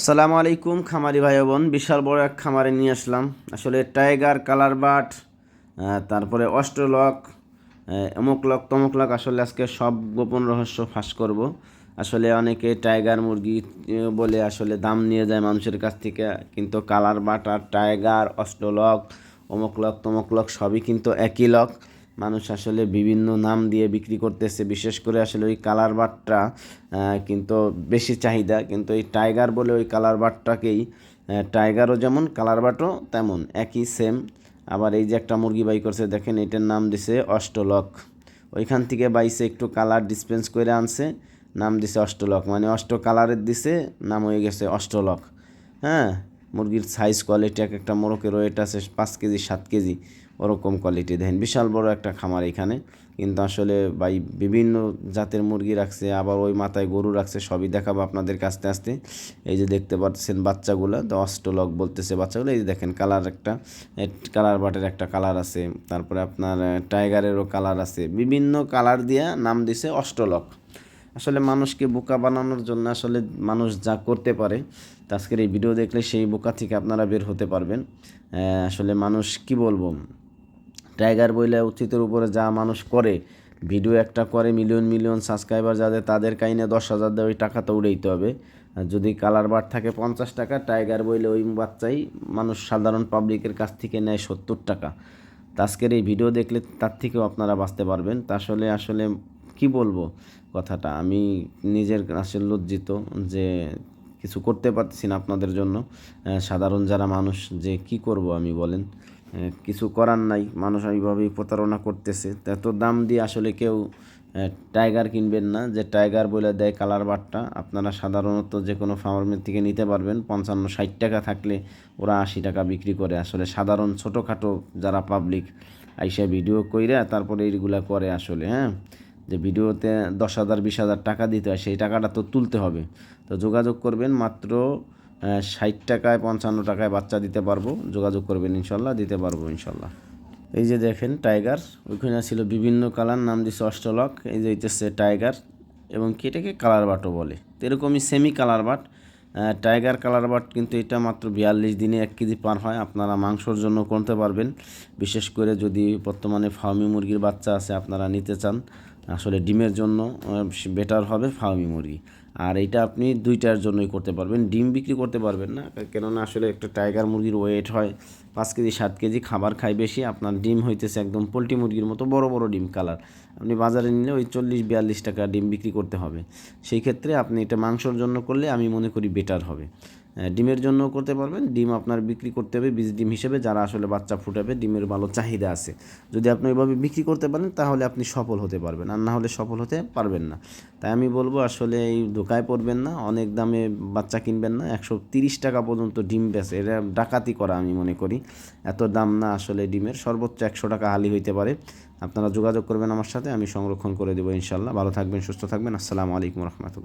আসসালামু আলাইকুম, খামারি ভাই বোন। বিশাল বড় এক খামারে নিয়ে আসলাম। আসলে টাইগার, কালার বাট তারপরে অস্ট্রলক অমুক লক তমুক লক আসলে আজকে সব গোপন রহস্য ফাঁস করব। আসলে অনেকে টাইগার মুরগি বলে আসলে দাম নিয়ে যায় মানুষের কাছ থেকে, কিন্তু কালার বাট আর টাইগার, অস্ট্রলক অমুক লক তমুক লক সবই কিন্তু একই লক। মানুষ আসলে বিভিন্ন নাম দিয়ে বিক্রি করতেছে, বিশেষ করে আসলে ওই কালার বাটটা কিন্তু বেশি চাহিদা, কিন্তু এই টাইগার বলে ওই কালার বাটটাকেই টাইগারও যেমন, কালার বাটও তেমন, একই সেম আবার এই যে একটা মুরগি বাই করছে, দেখেন এটার নাম দিছে অষ্টলক। ওইখান থেকে বাইসে একটু কালার ডিসপেন্স করে আনছে, নাম দিছে অষ্টলক। মানে অষ্ট কালারের দিছে, নাম হয়ে গেছে অষ্টলক। হ্যাঁ? মুরগির সাইজ কোয়ালিটি এক একটা মোরকের ওয়েট আছে পাঁচ কেজি, সাত কেজি, ওরকম কোয়ালিটি দেখেন বিশাল বড় একটা খামার এখানে। কিন্তু আসলে ভাই, বিভিন্ন জাতের মুরগি রাখছে, আবার ওই মাথায় গরু রাখছে, সবই দেখাবো আপনাদের কাছতে আসতে। এই যে দেখতে পাচ্ছেন বাচ্চাগুলো তো অষ্টলক বলতেছে বাচ্চাগুলো। এই যে দেখেন কালার একটা কালার বাটের একটা কালার আছে। তারপরে আপনার টাইগারেরও কালার আছে। বিভিন্ন কালার দিয়ে নাম দিছে অষ্টলক। আসলে মানুষকে বোকা বানানোর জন্য আসলে মানুষ যা করতে পারে আজকের এই ভিডিও দেখলে সেই বোকা থেকে আপনারা বের হতে পারবেন। আসলে মানুষ কি বলব? টাইগার বইলে উচিতের উপরে যা মানুষ করে ভিডিও একটা করে মিলিয়ন মিলিয়ন সাবস্ক্রাইবার যাদের তাদের কাইনে দশ হাজার দেয়, ওই টাকা তো উড়াইতে হবে। যদি কালার বার থাকে পঞ্চাশ টাকা, টাইগার বইলে ওই বাচ্চাই মানুষ সাধারণ পাবলিকের কাছ থেকে নেয় সত্তর টাকা। আজকের এই ভিডিও দেখলে তার থেকেও আপনারা বাঁচতে পারবেন। তা আসলে আসলে কি বলব কথাটা? আমি নিজের আসলে লজ্জিত যে কিছু করতে পারছি না আপনাদের জন্য। সাধারণ যারা মানুষ যে কি করব আমি বলেন? কিছু করার নাই, মানুষ এইভাবেই প্রতারণা করতেছে। এত দাম দিয়ে আসলে কেউ টাইগার কিনবেন না। যে টাইগার বলে দেয় কালার বারটা, আপনারা সাধারণত যে কোনো ফার্মের থেকে নিতে পারবেন। পঞ্চান্ন, ষাট টাকা থাকলে ওরা আশি টাকা বিক্রি করে। আসলে সাধারণ ছোটোখাটো যারা পাবলিক আইসা ভিডিও কইরা তারপরে এইগুলা করে আসলে হ্যাঁ? যে ভিডিওতে দশ হাজার, বিশ হাজার টাকা দিতে হয়, সেই টাকাটা তো তুলতে হবে। তো যোগাযোগ করবেন মাত্র ষাট টাকায় পঞ্চান্ন টাকায় বাচ্চা দিতে পারব। যোগাযোগ করবেন ইনশাল্লাহ, দিতে পারব ইনশাল্লাহ। এই যে দেখেন টাইগার, ওইখানে ছিল বিভিন্ন কালার, নাম দিচ্ছে অষ্টলক। এই যে হইতেছে টাইগার এবং কি এটাকে কালার বাটও বলে। তো এরকমই semi colour but. Tiger colour but কিন্তু এটা মাত্র বিয়াল্লিশ দিনে এক কেজি পার হয়। আপনারা মাংসর জন্য করতে পারবেন। বিশেষ করে যদি বর্তমানে ফার্মি মুরগির বাচ্চা আছে, আপনারা নিতে চান। আসলে ডিমের জন্য বেটার হবে ফার্মি মুরগি। আর এটা আপনি দুইটার জন্যই করতে পারবেন। ডিম বিক্রি করতে পারবেন না, কেননা আসলে একটা টাইগার মুরগির ওয়েট হয় পাঁচ কেজি, সাত কেজি, খাবার খায় বেশি, আপনার ডিম হইতেছে একদম পোলট্রি মুরগির মতো বড় বড় ডিম কালার আপনি বাজারে নিলে ওই চল্লিশ, বিয়াল্লিশ টাকা ডিম বিক্রি করতে হবে। সেই ক্ষেত্রে আপনি এটা মাংসর জন্য করলে আমি মনে করি বেটার হবে। ডিমের জন্য করতে পারবেন। ডিম আপনার বিক্রি করতে হবে বীজ ডিম হিসেবে, যারা আসলে বাচ্চা ফুটাবে, ডিমের ভালো চাহিদা আছে। যদি আপনি ওইভাবে বিক্রি করতে পারেন, তাহলে আপনি সফল হতে পারবেন। আর না হলে সফল হতে পারবেন না। তাই আমি বলব, আসলে এই ধোকায় পড়বেন না, অনেক দামে বাচ্চা কিনবেন না। একশো তিরিশ টাকা পর্যন্ত ডিম বেচে, এটা ডাকাতি করা আমি মনে করি। এত দাম না আসলে ডিমের, সর্বোচ্চ একশো টাকা হালি হইতে পারে। আপনারা যোগাযোগ করবেন আমার সাথে, আমি সংরক্ষণ করে দেবো ইনশাল্লাহ। ভালো থাকবেন, সুস্থ থাকবেন। আসসালামু আলাইকুম রহমতুল্লাহ।